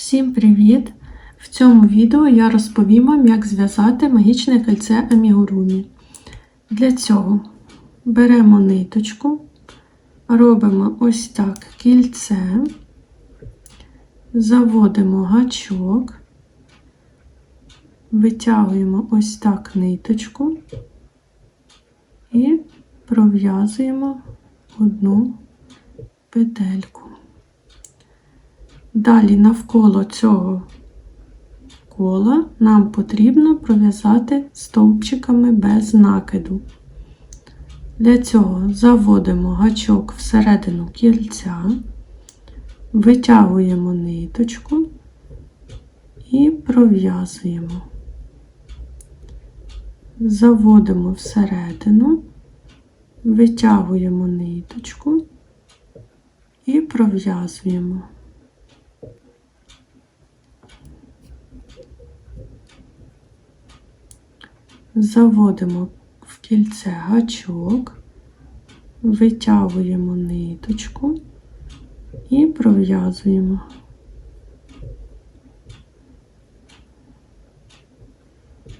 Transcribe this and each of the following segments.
Всім привіт! В цьому відео я розповім вам, як зв'язати магічне кольце амігурумі. Для цього беремо ниточку, робимо ось так кільце, заводимо гачок, витягуємо ось так ниточку і пров'язуємо одну петельку. Далі навколо цього кола нам потрібно пров'язати стовпчиками без накиду. Для цього заводимо гачок всередину кільця, витягуємо ниточку і пров'язуємо. Заводимо всередину, витягуємо ниточку і пров'язуємо. Заводимо в кільце гачок, витягуємо ниточку і пров'язуємо.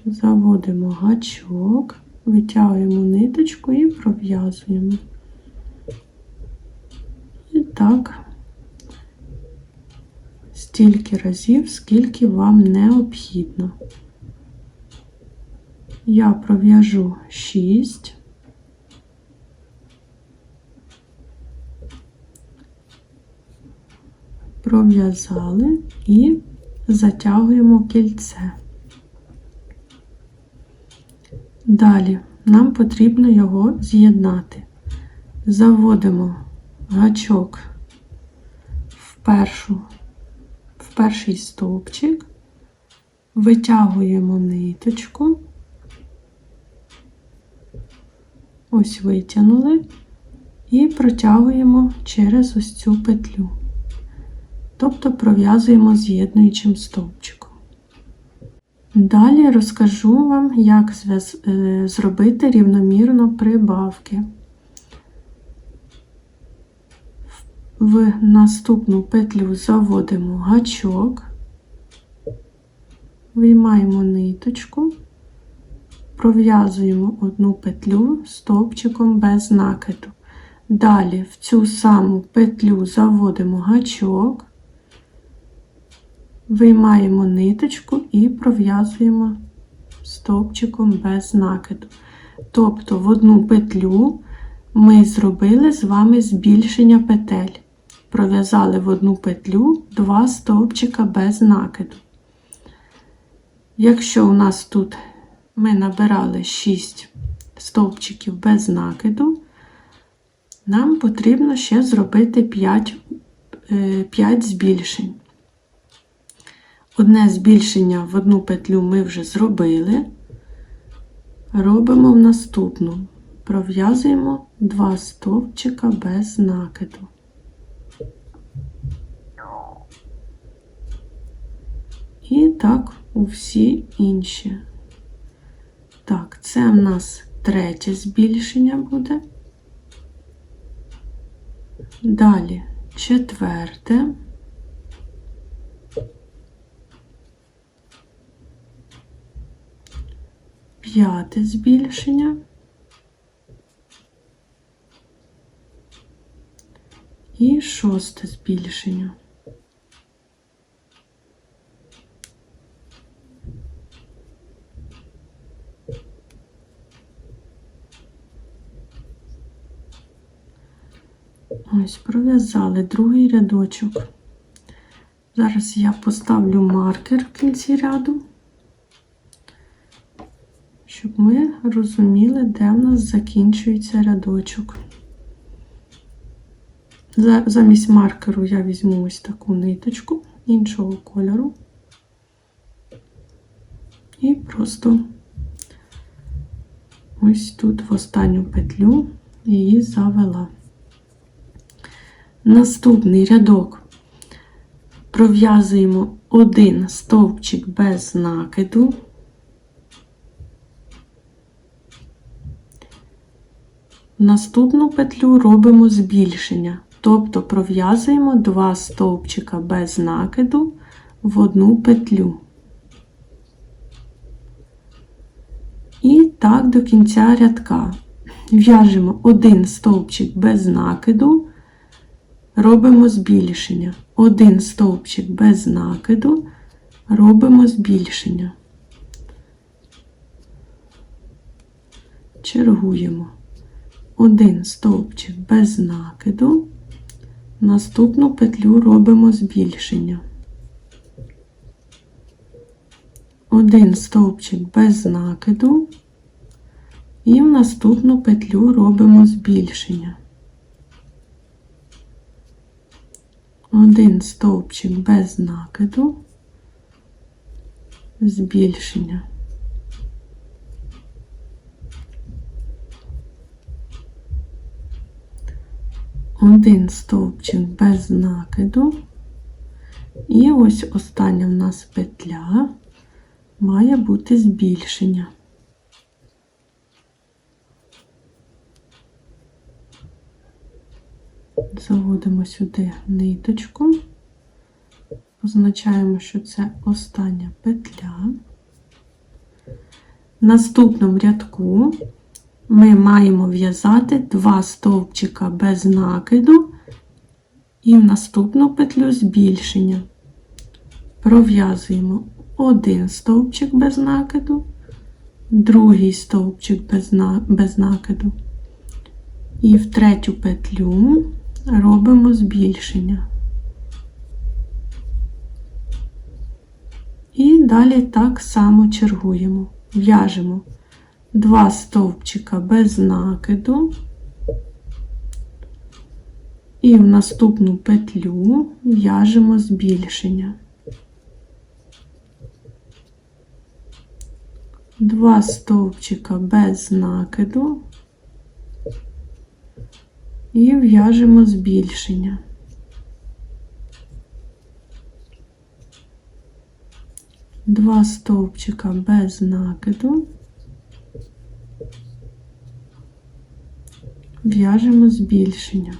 Заводимо гачок, витягуємо ниточку і пров'язуємо. І так, стільки разів, скільки вам необхідно. Я пров'яжу 6. Пров'язали і затягуємо кільце. Далі нам потрібно його з'єднати. Заводимо гачок в, першу, в перший стовпчик, витягуємо ниточку. Ось витягнули і протягуємо через ось цю петлю. Тобто пров'язуємо з'єднуючим стовпчиком. Далі розкажу вам, як е, зробити рівномірно прибавки. В наступну петлю заводимо гачок, виймаємо ниточку пров'язуємо одну петлю стовпчиком без накиду. Далі в цю саму петлю заводимо гачок, виймаємо ниточку і пров'язуємо стовпчиком без накиду. Тобто в одну петлю ми зробили з вами збільшення петель. Пров'язали в одну петлю два стовпчика без накиду. Якщо у нас тут ми набирали 6 стовпчиків без накиду, нам потрібно ще зробити 5, 5 е, збільшень. Одне збільшення в одну петлю ми вже зробили, робимо в наступну, пров'язуємо 2 стовпчика без накиду. І так у всі інші. Так, це в нас третє збільшення буде. Далі четверте. П'яте збільшення. І шосте збільшення. Ось, пров'язали другий рядочок. Зараз я поставлю маркер в кінці ряду, щоб ми розуміли, де в нас закінчується рядочок. Замість маркеру я візьму ось таку ниточку іншого кольору і просто ось тут в останню петлю її завела. Наступний рядок пров'язуємо один стовпчик без накиду. Наступну петлю робимо збільшення, тобто пров'язуємо два стовпчика без накиду в одну петлю. І так до кінця рядка. В'яжемо один стовпчик без накиду, робимо збільшення. Один стовпчик без накиду, робимо збільшення. Чергуємо. Один стовпчик без накиду, наступну петлю робимо збільшення. Один стовпчик без накиду, і в наступну петлю робимо збільшення. Один стовпчик без накиду, збільшення. Один стовпчик без накиду. І ось остання в нас петля має бути збільшення. Заводимо сюди ниточку, позначаємо, що це остання петля. В наступному рядку ми маємо в'язати два стовпчика без накиду і в наступну петлю збільшення. Пров'язуємо один стовпчик без накиду, другий стовпчик без, накиду. І в третю петлю робимо збільшення. І далі так само чергуємо. В'яжемо два стовпчика без накиду. І в наступну петлю в'яжемо збільшення. Два стовпчика без накиду і в'яжемо збільшення. Два стовпчика без накиду, в'яжемо збільшення.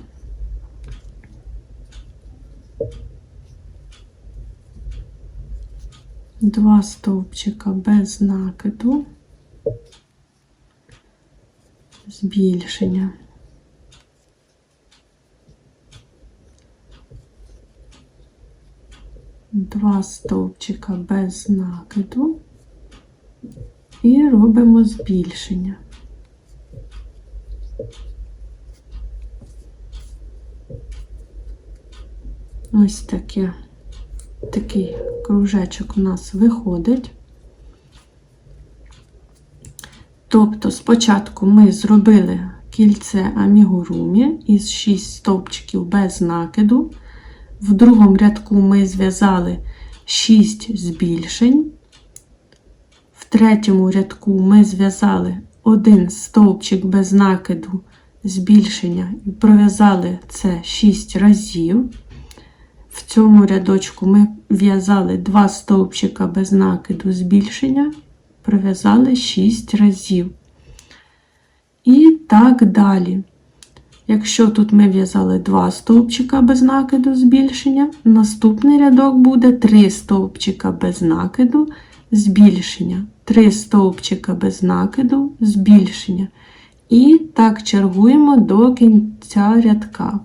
Два стовпчика без накиду, збільшення. Два стовпчика без накиду і робимо збільшення. Ось таке, такий кружечок у нас виходить. Тобто спочатку ми зробили кільце амігурумі із 6 стовпчиків без накиду. В другому рядку ми зв'язали 6 збільшень. В третьому рядку ми зв'язали один стовпчик без накиду збільшення і пров'язали це 6 разів. В цьому рядочку ми в'язали 2 стовпчика без накиду збільшення, пров'язали 6 разів. І так далі. Якщо тут ми в'язали 2 стовпчика без накиду збільшення, наступний рядок буде 3 стовпчика без накиду збільшення, 3 стовпчика без накиду збільшення. І так чергуємо до кінця рядка.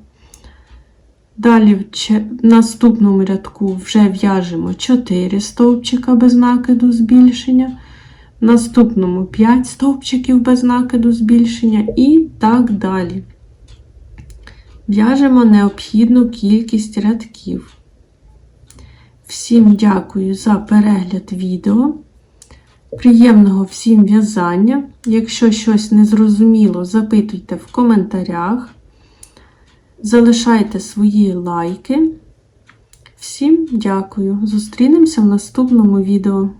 Далі в наступному рядку вже в'яжемо 4 стовпчика без накиду збільшення. В наступному 5 стовпчиків без накиду збільшення і так далі. В'яжемо необхідну кількість рядків. Всім дякую за перегляд відео. Приємного всім в'язання. Якщо щось незрозуміло, запитуйте в коментарях. Залишайте свої лайки. Всім дякую. Зустрінемося в наступному відео.